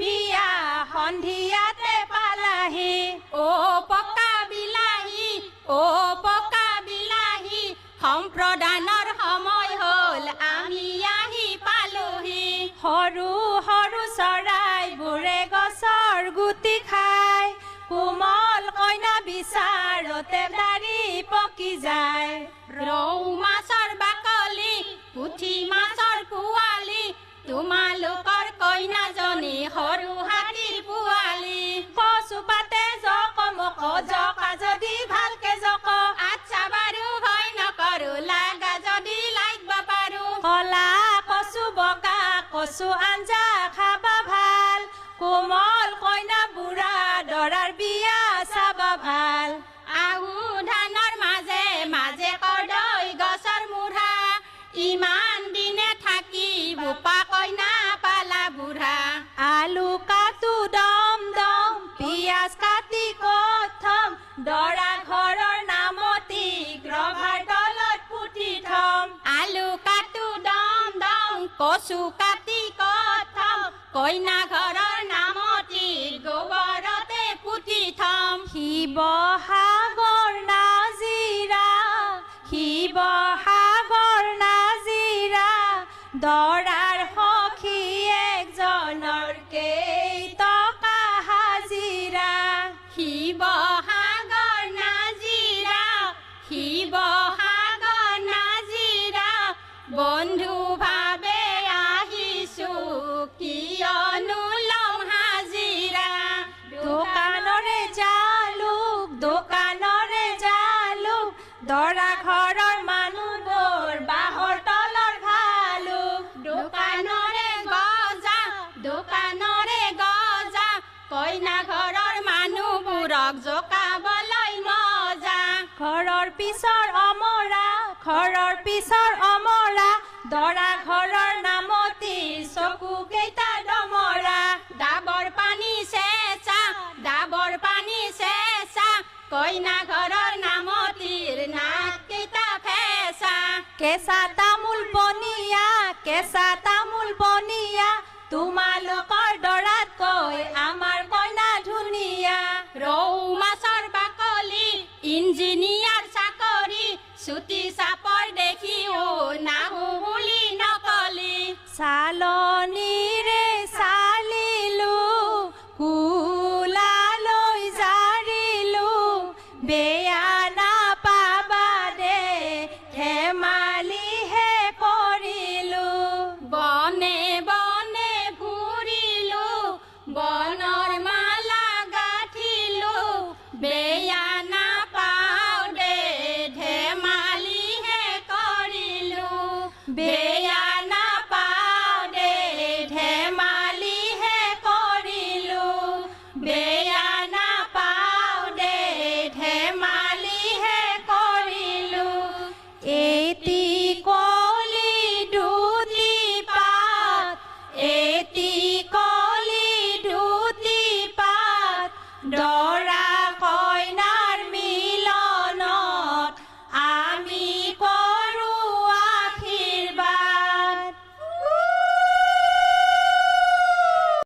বিয়া সন্ধিয়াতে পালাহি। অ পকা বিলাহী অ পকা বিলাহী সম্প্ৰদানৰ সময় হ'ল আমি আহি পালোহি। সৰু সৰু চৰাইবোৰে গছৰ গুটি খায়। কোমল কইনা বিচাৰতে দাৰি পকি যায়। ৰৌ কচু আঞ্জা খাবা ভালো কোমল কইনা বুঢ়া দৰাৰ বিয়া চাবা ভালো আহু ধানৰ মাজে মাজে কৰ্দৈ গছৰ মূঢ়া, ইমান দিনে থাকি বোপা কইনা পালা বুঢ়া। আলু কাটো দম দম, পিয়াজ কাটি কথম, দৰা ঘৰৰ নামতি গ্ৰভাৰ তলত পুতি থম। আলু কাটো দম দম, কচু কাটি কইনা ঘৰৰ নামতি গোবৰতে পুতি থম। শিৱসাগৰ নাজিৰা শিৱসাগৰ নাজিৰা দৰাৰ সখী একজনৰ কেইটকা হাজিৰা। শিৱসাগৰ নাজিৰা শিৱসাগৰ নাজিৰা বন্ধু ভাৱে দৰা ঘৰৰ মানুহবোৰ বাঁহৰ তলৰ ভালুক। দোকানৰে গজা দোকানৰে গজা। কইনা ঘৰৰ মানুহবোৰক জোকাবলৈ মজা। ঘৰৰ পিছৰ অমৰা ঘৰৰ পিছৰ অমৰা। দৰা ঘৰৰ কইনা ঘৰৰ নামতিৰ নাক কেইটা ফেঁচা কেঁচা তামোল বনিয়া কেঁচা তামোল বনিয়া তোমালোকৰ দৰাত কৈ আমাৰ কইনা ধুনীয়া। ৰৌ মাছৰ বাকলি ইঞ্জিনিয়াৰ চাকৰি চুটি চাপৰ দেখিও নাহো বুলি নকলি। চালনীৰে